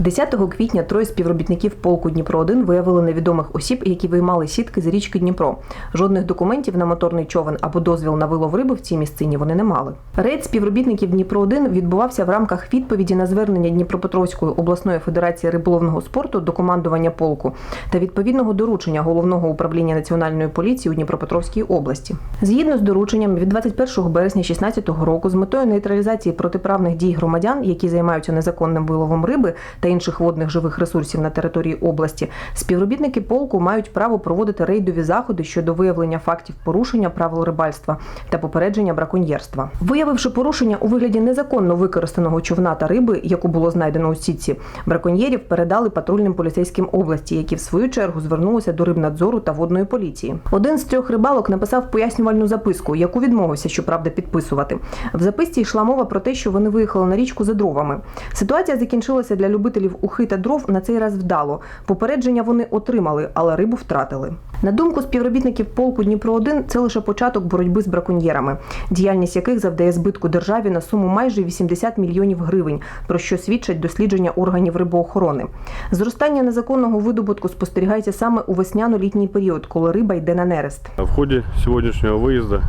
10 квітня троє співробітників полку Дніпро 1 виявили невідомих осіб, які виймали сітки з річки Дніпро. Жодних документів на моторний човен або дозвіл на вилов риби в цій місцині вони не мали. Рейд співробітників Дніпро 1 відбувався в рамках відповіді на звернення Дніпропетровської обласної федерації риболовного спорту до командування полку та відповідного доручення головного управління національної поліції у Дніпропетровській області. Згідно з дорученням від 21 березня 2016 року з метою нейтралізації протиправних дій громадян, які займаються незаконним виловом риби та інших водних живих ресурсів на території області, співробітники полку мають право проводити рейдові заходи щодо виявлення фактів порушення правил рибальства та попередження браконьєрства. Виявивши порушення у вигляді незаконно використаного човна та риби, яку було знайдено у сітці, браконьєрів передали патрульним поліцейським області, які в свою чергу звернулися до рибнадзору та водної поліції. Один з трьох рибалок написав пояснювальну записку, яку відмовився, щоправда, підписувати. В записці йшла мова про те, що вони виїхали на річку за дровами. Ситуація закінчилася для любителів ухи та дров на цей раз вдало. Попередження вони отримали, але рибу втратили. На думку співробітників полку Дніпро 1 це лише початок боротьби з браконьєрами, діяльність яких завдає збитку державі на суму майже 80 мільйонів гривень, про що свідчать дослідження органів рибоохорони. Зростання незаконного видобутку спостерігається саме у весняно-літній період, коли риба йде на нерест. В ходе сегодняшнего выезда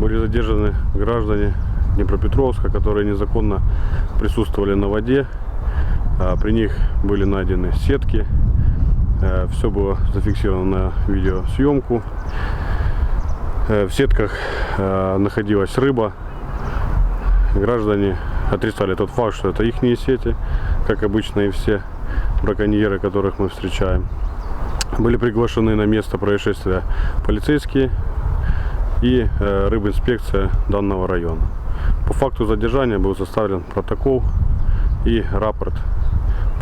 были задержаны граждане Днепропетровска, которые незаконно присутствовали на воде. А, При них были найдены сетки. Все было зафиксировано на видеосъемку. Э, В сетках э, находилась рыба. Граждане отрицали тот факт, что это их сети, как обычно и все браконьеры, которых мы встречаем. Были приглашены на место происшествия полицейские и э, рыбинспекция данного района. По факту задержания был составлен протокол и рапорт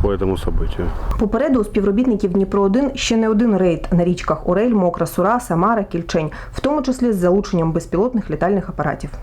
по этому событию. Попереду у співробітників Дніпро 1 ще не один рейд на річках Орель, Мокра Сура, Самара, Кільчень, в тому числі з залученням безпілотних літальних апаратів.